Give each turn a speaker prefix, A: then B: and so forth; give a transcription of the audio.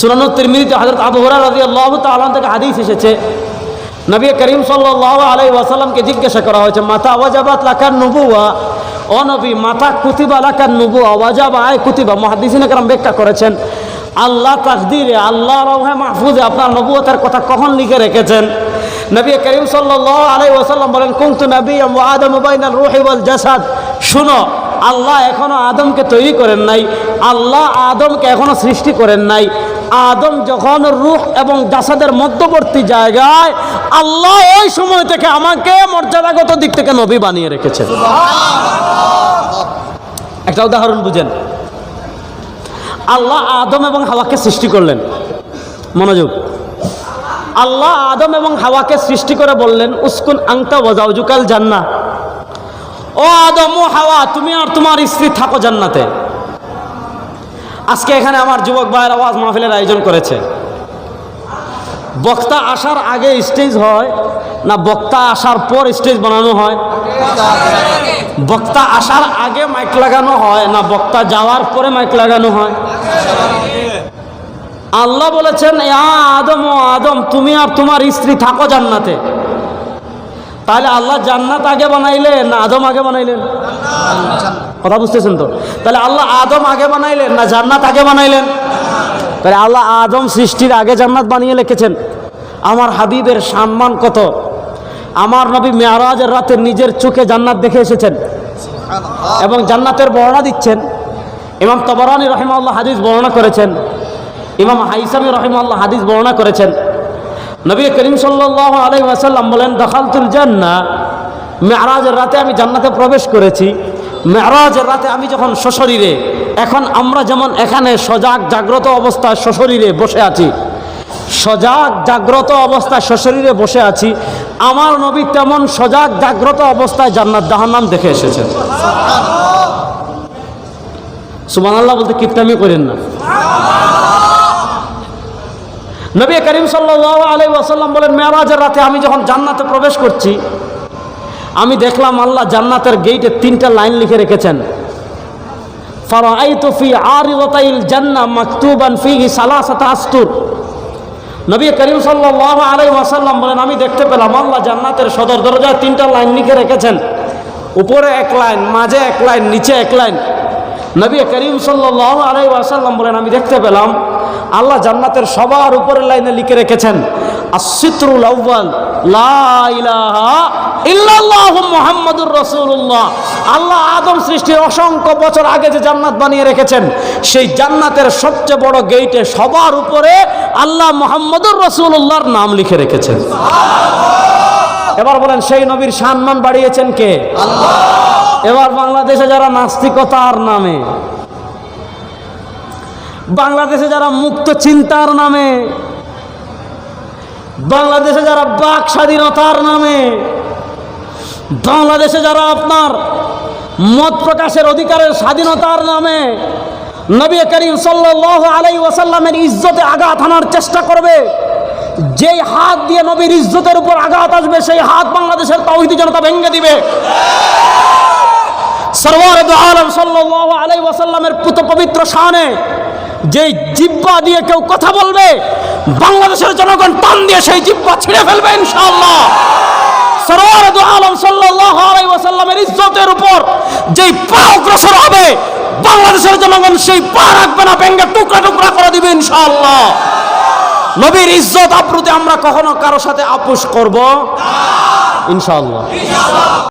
A: সুরানোত্তর তিরমিদিতে হজরত আবহরা রাজি আল্লাহ তালাম থেকে হাদিস এসেছে। নবী করিম সাল্লাহ আলাই ওয়াসাল্লামকে জিজ্ঞাসা করা হয়েছে মাথা ওয়াজাবাত লাখার নবুয়া অনবী মাথা কুতিবা লাখার নবুয়া ওয়াজাবা, আয় কুতিবা। মহাদিসিন একরাম ব্যাখ্যা করেছেন, আল্লাহ তাকদিরে আল্লাহ রহে মাহফুজে আপনার নবুয়তার কথা কখন লিখে রেখেছেন? নবী করিম সাল্লাহ আলাই ওয়াসাল্লাম বলেন কুমতু নবী আদম বাইনাল রোহিবল জাসাদ। শুনো, আল্লাহ এখনও আদমকে তৈরি করেন নাই, আল্লাহ আদমকে এখনও সৃষ্টি করেন নাই। আদম যখন রুখ এবং জাসাদের মধ্যবর্তী জায়গায় আল্লাহ ওই সময় থেকে আমাকে মর্যাদাগত দিক থেকে নবী বানিয়ে রেখেছেন। একটা উদাহরণ বুঝেন। আল্লাহ আদম এবং হাওয়াকে সৃষ্টি করলেন। মনোযোগ। আল্লাহ আদম এবং হাওয়াকে সৃষ্টি করে বললেন, উস্কুন আংতা জুকাল জান্না ও আদম ও হাওয়া, তুমি আর তোমার স্ত্রী থাকো জান্নাতে। আজকে এখানে আমার যুবক ভাইয়ের আওয়াজ মাহফিলের আয়োজন করেছে। বক্তা আসার আগে স্টেজ হয় না বক্তা আসার পর স্টেজ বানানো হয়? বক্তা আসার আগে মাইক লাগানো হয় না বক্তা যাওয়ার পরে মাইক লাগানো হয়? আল্লাহ বলেছেন, "ইয়া আদম ও আদম, তুমি আর তোমার স্ত্রী থাকো জান্নাতে। তাহলে আল্লাহ জান্নাত আগে বানাইলেন না আদম আগে বানাইলেন? কথা বুঝতেছেন তো? তাহলে আল্লাহ আদম আগে বানাইলেন না জান্নাত আগে বানাইলেন? তাহলে আল্লাহ আদম সৃষ্টির আগে জান্নাত বানিয়ে লিখেছেন আমার হাবিবের সম্মান কত? আমার নবী মেয়ারাজের রাতে নিজের চোখে জান্নাত দেখে এসেছেন এবং জান্নাতের বর্ণনা দিচ্ছেন। ইমাম তবরানি রহিমাল্লাহ হাদিস বর্ণনা করেছেন ইমাম হাইসামি রহিমাল্লাহ হাদিস বর্ণনা করেছেন। নবী করিম সাল্লাহ আলাই ওয়াসাল্লাম বলেন দখালতুল জান্না মেয়ারাজের রাতে আমি জান্নাতে প্রবেশ করেছি। মেয়ারাজের রাতে আমি যখন সশরীরে, এখন আমরা যেমন এখানে সজাগ জাগ্রত অবস্থায় সশরীরে বসে আছি, সজাগ জাগ্রত অবস্থায় সশরীরে বসে আছি, আমার নবী তেমন সজাগ জাগ্রত অবস্থায় জান্নাত জাহান্নাম দেখে এসেছেন। সুমান আল্লাহ বলতে কিপটামি করেন না। নবী করিম সাল্লাহ আলাই ওয়াসাল্লাম বলেন মেয়ারাজের রাতে আমি যখন জান্নাতে প্রবেশ করছি আমি দেখলাম আল্লাহ জান্নাতের গেইটে তিনটা লাইন লিখে রেখেছেন। আমি দেখতে পেলাম আল্লাহ জান্নাতের সদর দরজায় তিনটা লাইন লিখে রেখেছেন। উপরে এক লাইন, মাঝে এক লাইন, নিচে এক লাইন। নবী করিম সাল্লাল্লাহু আলাইহি ওয়াসাল্লাম বলেন, আমি দেখতে পেলাম আল্লাহ জান্নাতের সবার উপরের লাইনে লিখে রেখেছেন আসিত্রুল আউ্বাল লা ইলাহা ইল্লাল্লাহু মুহাম্মাদুর রাসূলুল্লাহ। আল্লাহ আদম সৃষ্টির অসংখ্য বছর আগে যে জান্নাত বানিয়ে রেখেছেন সেই জান্নাতের সবচেয়ে বড় গেইটে সবার উপরে আল্লাহ মুহাম্মাদুর রাসূলুল্লাহর নাম লিখে রেখেছেন। এবার বলেন সেই নবীর সম্মান বাড়িয়েছেন কে? এবার বাংলাদেশে যারা নাস্তিকতার নামে বাংলাদেশে যারা মুক্ত চিন্তার নামে বাংলাদেশে যারা বাক স্বাধীনতার নামে বাংলাদেশে যারা আপনার মত প্রকাশের অধিকারের স্বাধীনতার নামে নবী করিম সাল্লাহ আলাই ওয়াসাল্লামের ইজ্জতে আঘাত আনার চেষ্টা করবে, যেই হাত দিয়ে নবীর ইজ্জতের উপর আঘাত আসবে, সেই হাত বাংলাদেশের তৌহিদি জনতা ভেঙে দিবে। দিয়ে কেউ কথা বলবে, বাংলাদেশের জনগণ টান দিয়ে সেই জিব্বা ছিঁড়ে ফেলবে, ইনশাআল্লাহ। ইজ্জতের উপর যেই হবে, বাংলাদেশের জনগণ সেই পা রাখবে না ব্যাঙ্গে টুকরা টুকরা করে দিবে ইনশাআল্লাহ। নবীর ইজ্জত আপ্রুতে আমরা কখনো কারও সাথে আপোষ করব ইনশাআল্লাহ।